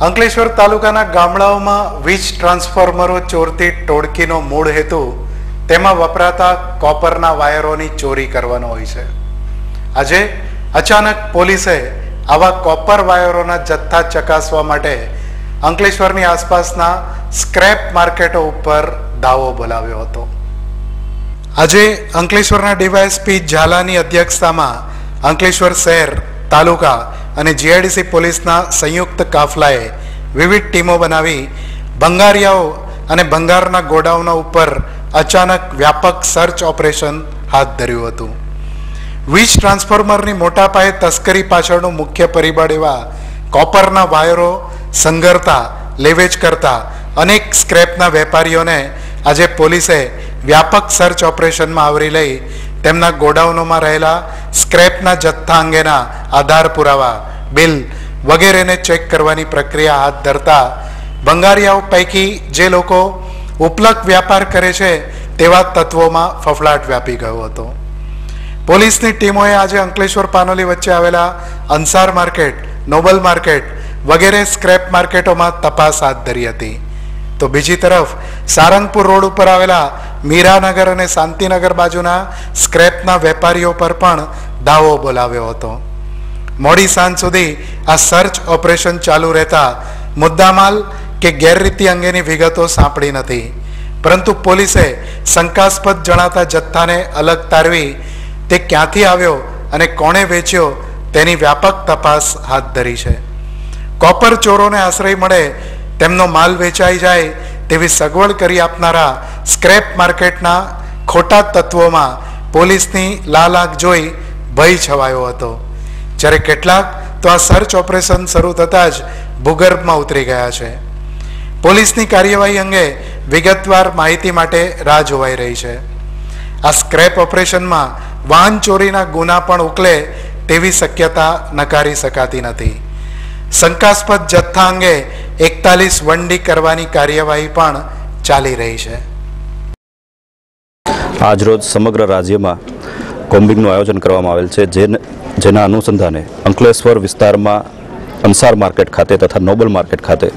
અંકલેશ્વર તાલુકાના ગામડાઓમાં વીજ ટ્રાન્સફોર્મરો ચોરતી ટોળકીનો મૂળ હેતુ તેમાં વપરાતા કોપરના વાયરોની ચોરી કરવાનો હોય છે. આજે અચાનક પોલીસે આવા કોપર વાયરોના જથ્થા ચકાસવા માટે અંકલેશ્વરની આસપાસના સ્ક્રેપ માર્કેટો ઉપર દાવો બોલાવ્યો હતો. આજે અંકલેશ્વરના ડીવાયએસપી ઝાલાની અધ્યક્ષતામાં અંકલેશ્વર શહેર તાલુકા અને જીઆઈડીસી પોલીસના સંયુક્ત કાફલાએ વિવિધ ટીમો બનાવી ભંગારિયાઓ અને ભંગારના ગોડાઉનો ઉપર અચાનક વ્યાપક સર્ચ ઓપરેશન હાથ ધર્યું હતું. વીજ ટ્રાન્સફોર્મરની મોટા પાયે તસ્કરી પાછળનું મુખ્ય પરિબળ એવા કોપરના વાયરો સંઘરતા લેવેચ કરતા અનેક સ્ક્રેપના વેપારીઓને આજે પોલીસે વ્યાપક સર્ચ ઓપરેશનમાં આવરી લઈ તેમના ગોડાઉનોમાં રહેલા સ્ક્રેપના જથ્થા અંગેના આધાર પુરાવા, બિલ વગેરેને ચેક કરવાની પ્રક્રિયા હાથ ધરતા બંગારિયાઓ પૈકી જે લોકો ઉપલક વ્યાપાર કરે છે તેવા તત્વોમાં ફફડાટ વ્યાપી ગયો હતો. પોલીસની ટીમોએ આજે અંકલેશ્વર પાનોલી વચ્ચે આવેલા અંસાર માર્કેટ, નોબલ માર્કેટ વગેરે સ્ક્રેપ માર્કેટોમાં તપાસ હાથ ધરી હતી. તો બીજી તરફ સારંગપુર રોડ ઉપર આવેલા મીરાનગર અને શાંતિનગર બાજુના સ્ક્રેપના વેપારીઓ પર પણ દાવો બોલાવ્યો હતો. મોડી સાંજ સુધી આ સર્ચ ઓપરેશન ચાલુ રહેતા મુદ્દામાલ કે ગેરરીતિ અંગેની વિગતો સાંપડી નથી. પરંતુ પોલીસે શંકાસ્પદ જણાતા જથ્થાને અલગ તારવી તે ક્યાંથી આવ્યો અને કોણે વેચ્યો તેની વ્યાપક તપાસ હાથ ધરી છે. કોપર ચોરોને આશ્રય મળે તેમનો માલ વેચાઈ જાય તેવી સગવડ કરી આપનારા સ્ક્રેપ માર્કેટના ખોટા તત્વોમાં પોલીસની લાલ આંખ જોઈ ભય છવાયો હતો. જ્યારે કેટલાક તો આ સર્ચ ઓપરેશન શરૂ થતાં જ ભૂગર્ભમાં ઉતરી ગયા છે. પોલીસની કાર્યવાહી અંગે વિગતવાર માહિતી માટે રાહ જોવાઈ રહી છે. આ સ્ક્રેપ ઓપરેશનમાં વાહન ચોરીના ગુના પણ ઉકલે તેવી શક્યતા નકારી શકાતી નથી. શંકાસ્પદ જથ્થા અંગે એકતાલીસ વંડી કરવાની કાર્યવાહી પણ ચાલી રહી છે. આજરોજ સમગ્ર રાજ્યમાં કોમ્બિંગનું આયોજન કરવામાં આવેલ છે જેને અનુસંધાને અંકલેશ્વર વિસ્તારમાં અંસાર માર્કેટ ખાતે તથા નોબલ માર્કેટ ખાતે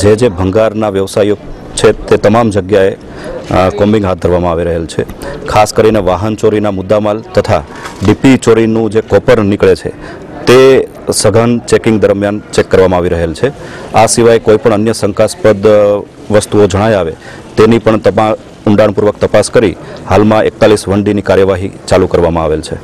જે જે ભંગારના વ્યવસાયો છે તે તમામ જગ્યાએ કોમ્બિંગ હાથ ધરવામાં આવી રહેલ છે. ખાસ કરીને વાહન ચોરીના મુદ્દામાલ તથા ડીપી ચોરીનું જે કોપર નીકળે છે તે સઘન ચેકિંગ દરમિયાન ચેક કરવામાં આવી રહેલ છે. આ સિવાય કોઈપણ અન્ય શંકાસ્પદ વસ્તુઓ જણાય આવે, તેની પણ તમા ઊંડાણપૂર્વક તપાસ કરી હાલમાં એકતાલીસ વનડીની કાર્યવાહી ચાલુ કરવામાં આવેલ છે.